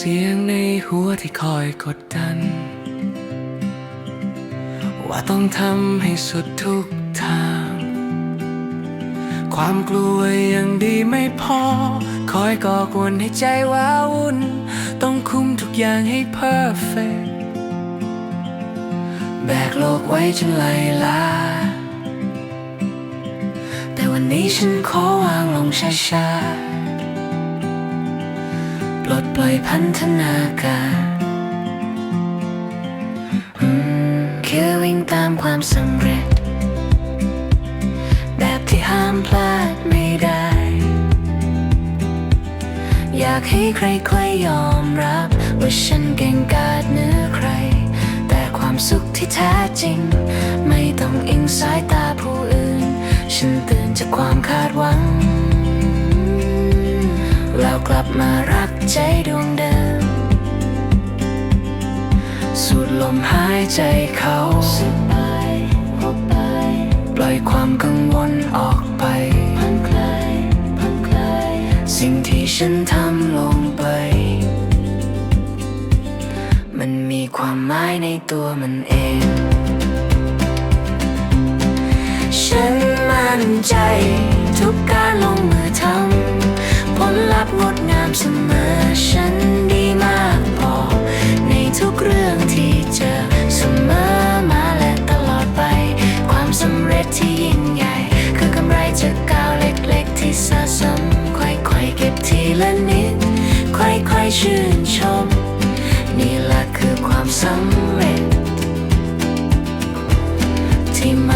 เสียงในหัวที่คอยกดดัน ว่าต้องทำให้สุดทุกทาง ความกลัวยังดีไม่พอ คอยก่อกวนให้ใจว้าวุ่น ต้องคุมทุกอย่างให้เพอร์เฟกแบกโลกไว้จนไหลลาแต่วันนี้ฉันขอวางลงช้าๆ อยพันธนาการคือวิ่งตามความสำเร็จ แบบที่ห้ามพลาดไม่ได้ อยากให้ใครๆยอมรับ ว่าฉันเก่งกาจเหนือใคร แต่ความสุขที่แท้จริง ไม่ต้องอิงสายตาผู้อื่น ฉันตื่นจากความคาดหวัง กลับมารักใจดวงเดิม สูดลมหายใจเขาสบายไปปล่อยความกังวลออกไปผ่อนคลายผ่อนคลายสิ่งที่ฉันทำลงไป มันมีความหมายในตัวมันเอง ฉันมั่นใจทุกการลงมือทำผลลัพธ์ง ดงามเสมอฉันดีมากพอ ในทุกเรื่องที่เจอเสมอมาและตลอดไป ความสำเร็จที่ยิ่งใหญ่ คือกำไรจากก้าวเล็กๆ ที่สะสมค่อยๆเก็บทีละนิด ค่อยๆชื่นชม นี่แหละคือความสำเร็จที่มัน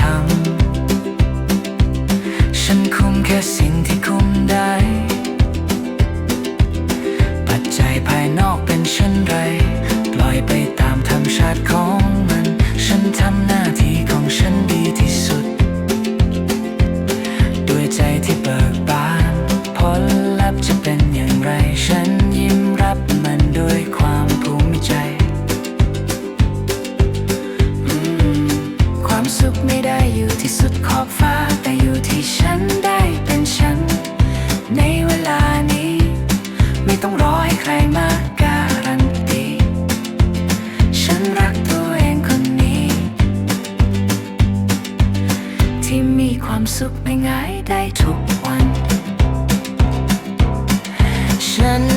ทำ ฉันคุมแค่สิ่งที่คุมได้ ปัจจัยภายนอกเป็น ความสุขไม่ง่ายได้ทุกวัน ฉัน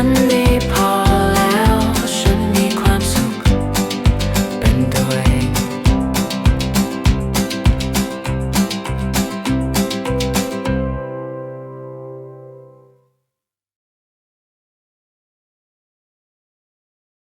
Sunday.